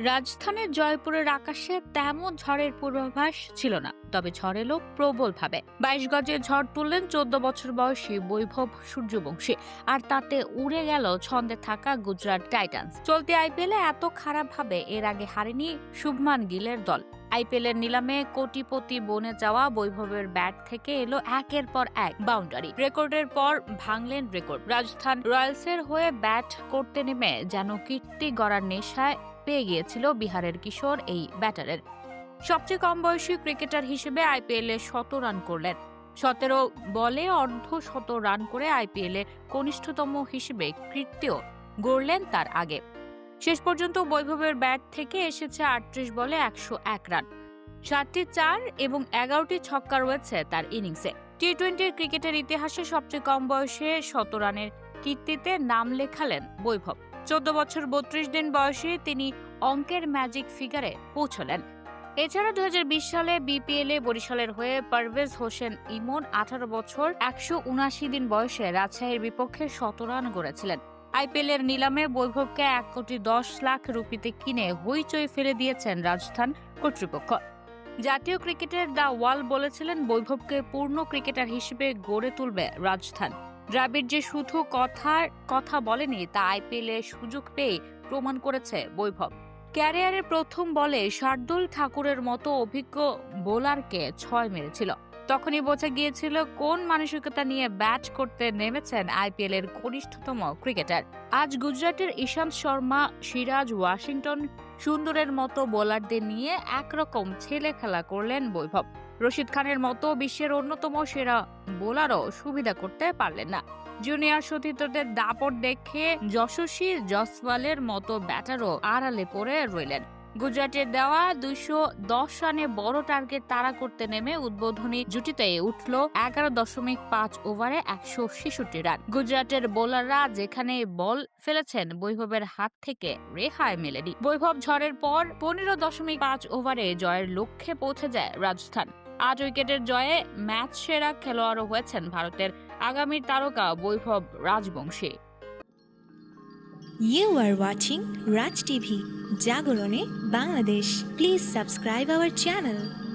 রাজস্থানের জয়পুরের আকাশে তেমন ঝড়ের পূর্বাভাস ছিল না, তবে ঝড় এলো প্রবলভাবে। বাইশ গজে ঝড় তুললেন চোদ্দ বছর বয়সী বৈভব সূর্যবংশী, আর তাতে উড়ে গেল ছন্দে থাকা গুজরাট টাইটান্স। চলতি আইপিএলে এত খারাপ ভাবে এর আগে হারেনি শুভমান গিলের দল। আইপিএলের নিলামে কোটিপতি বনে যাওয়া বৈভবের ব্যাট থেকে এলো একের পর এক বাউন্ডারি। রেকর্ডের পর ভাঙলেন রেকর্ড। রাজস্থান রয়্যালসের হয়ে ব্যাট করতে নেমে যেন কীর্তি গড়ার নেশায় পেয়ে গিয়েছিল বিহারের কিশোর এই ব্যাটারের। সবচেয়ে কম বয়সী ক্রিকেটার হিসেবে আইপিএলে শত রান করলেন। সতেরো বলে অর্ধ শত রান করে আইপিএলে কনিষ্ঠতম হিসেবে কৃত্তিও গড়লেন তার আগে। শেষ পর্যন্ত বৈভবের ব্যাট থেকে এসেছে আটত্রিশ বলে একশো এক রান। সাতটি চার এবং এগারোটি ছক্কা রয়েছে তার ইনিংসে। টি টোয়েন্টি ক্রিকেটের ইতিহাসে সবচেয়ে কম বয়সে শত রানের কীর্তিতে নাম লেখালেন বৈভব। চোদ্দ বছর বত্রিশ দিন বয়সে তিনি অঙ্কের ম্যাজিক ফিগারে পৌঁছলেন। এছাড়া দুই হাজার বিশ সালে বিপিএল এ বরিশালের হয়ে পারভেজ হোসেন ইমন আঠারো বছর, একশো উনাশি দিন বয়সে রাজশাহীর বিপক্ষে শত রান গড়েছিলেন। আইপিএল এর নিলামে বৈভবকে এক কোটি দশ লাখ রুপিতে কিনে হইচই ফেলে দিয়েছেন রাজস্থান কর্তৃপক্ষ। জাতীয় ক্রিকেটের দ্য ওয়াল বলেছিলেন, বৈভবকে পূর্ণ ক্রিকেটার হিসেবে গড়ে তুলবে রাজস্থান। দ্রাবিড় যে শুধু কথার কথা বলেনি, তা আইপিএল সুযোগ পেয়ে প্রমাণ করেছে বৈভব। ক্যারিয়ারের প্রথম বলে শার্দুল ঠাকুরের মতো অভিজ্ঞ বোলারকে ছয় মেরেছিল। তখনই বোঝা গিয়েছিল কোন মানসিকতা নিয়ে ব্যাট করতে নেমেছেন আইপিএল এর কনিষ্ঠতম ক্রিকেটার। আজ গুজরাটের ঈশান্ত শর্মা, সিরাজ ওয়াশিংটন, সুন্দরের মতো বোলারদের নিয়ে একরকম ছেলে খেলা করলেন বৈভব। রশিদ খানের মতো বিশ্বের অন্যতম সেরা বোলারও সুবিধা করতে পারলেন না। জুনিয়র সতীর্থদের দাপট দেখে যশস্বী জসওয়ালের মতো ব্যাটারও আড়ালে পড়ে রইলেন। গুজরাটের দেওয়া দুইশো দশ রানে বড় টার্গেট তাড়া করতে নেমে উদ্বোধনী জুটিতে উঠল এগারো দশমিক পাঁচ ওভারে একশো ছেষট্টি রান। গুজরাটের বোলাররা যেখানে বল ফেলেছেন, বৈভবের হাত থেকে রেহাই মেলেনি। বৈভব ঝড়ের পর পনেরো দশমিক পাঁচ ওভারে জয়ের লক্ষ্যে পৌঁছে যায় রাজস্থান। আট উইকেটের জয়ে ম্যাচ সেরা খেলোয়াড়ও হয়েছেন ভারতের আগামী তারকা Vaibhav Rajbanshi You are watching Raj TV, Jagorone, Bangladesh. Please subscribe our channel.